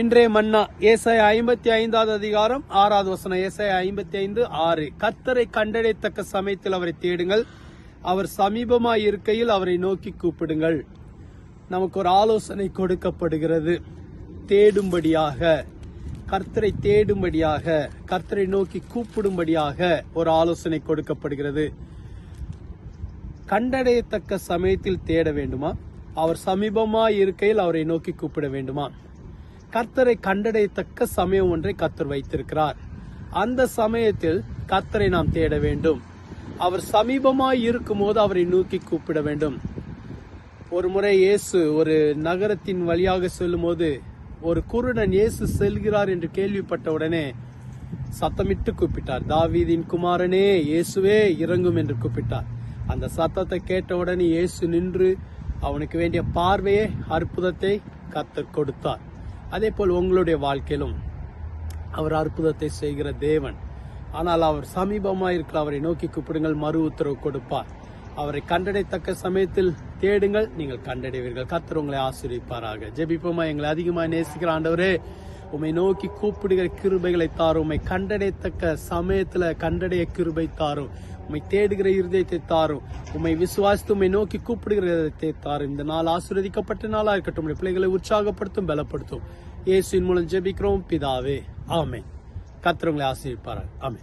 இன்றைய மன்னா ஏசாய ஐம்பத்தி ஐந்தாவது அதிகாரம் ஆறாவது வசனம். ஏசாய ஐம்பத்தி ஐந்து ஆறு. கத்தரை கண்டடைத்தக்க சமயத்தில் அவரை தேடுங்கள். அவர் சமீபமாய் இருக்கையில் அவரை நோக்கி கூப்பிடுங்கள். நமக்கு ஒரு ஆலோசனை கொடுக்கப்படுகிறது. தேடும்படியாக கர்த்தரை தேடும்படியாக கர்த்தரை நோக்கி கூப்பிடும்படியாக ஒரு ஆலோசனை கொடுக்கப்படுகிறது. கண்டடையத்தக்க சமயத்தில் தேட வேண்டுமா? அவர் சமீபமாய் இருக்கையில் அவரை நோக்கி கூப்பிட வேண்டுமா? கர்த்தரை கண்டடையத்தக்க சமயம் ஒன்றை கர்த்தர் வைத்திருக்கிறார். அந்த சமயத்தில் கர்த்தரை நாம் தேட வேண்டும். அவர் சமீபமாய் இருக்கும்போது அவரை நோக்கி கூப்பிட வேண்டும். ஒரு முறை இயேசு ஒரு நகரத்தின் வழியாக செல்லும்போது ஒரு குருடன் இயேசு செல்கிறார் என்று கேள்விப்பட்ட உடனே சத்தமிட்டு கூப்பிட்டார். தாவீதின் குமாரனே இயேசுவே இறங்கும் என்று கூப்பிட்டார். அந்த சத்தத்தை கேட்ட உடனே இயேசு நின்று அவனுக்கு வேண்டிய பார்வையே அற்புதத்தை கத்தர் கொடுத்தார். அதே போல் உங்களுடைய வாழ்க்கையிலும் அவர் அற்புதத்தை செய்கிற தேவன். ஆனால் அவர் சமீபமாக இருக்கிற அவரை நோக்கி கூப்பிடுங்கள் மறு உத்தரவு கொடுப்பார். அவரை கண்டடைத்தக்க சமயத்தில் தேடுங்கள் நீங்கள் கண்டடைவீர்கள். கத்தர் உங்களை ஆசிரியப்பாராக ஜெபிப்போமா? எங்களை அதிகமாக நேசிக்கிற ஆண்டவரே உம்மை நோக்கி கூப்பிடுகிற கிருபைகளை தாரும். உம்மை கண்டடையத்தக்க சமயத்தில் கண்டடைய கிருபை தாரும். உம்மை தேடுகிற இருதயத்தை தாரும். உம்மை விசுவாசித்து உம்மை நோக்கி கூப்பிடுகிற இருதயத்தை தாரும். இந்த நாள் ஆசீர்வதிக்கப்பட்ட நாளா இருக்கட்டும். பிள்ளைகளை உற்சாகப்படுத்தும் பலப்படுத்தும். இயேசுவின் மூலம் ஜெபிக்கிறோம். பிதாவே ஆமே கத்திரவங்களை ஆசிரியப்பார்கள் ஆமே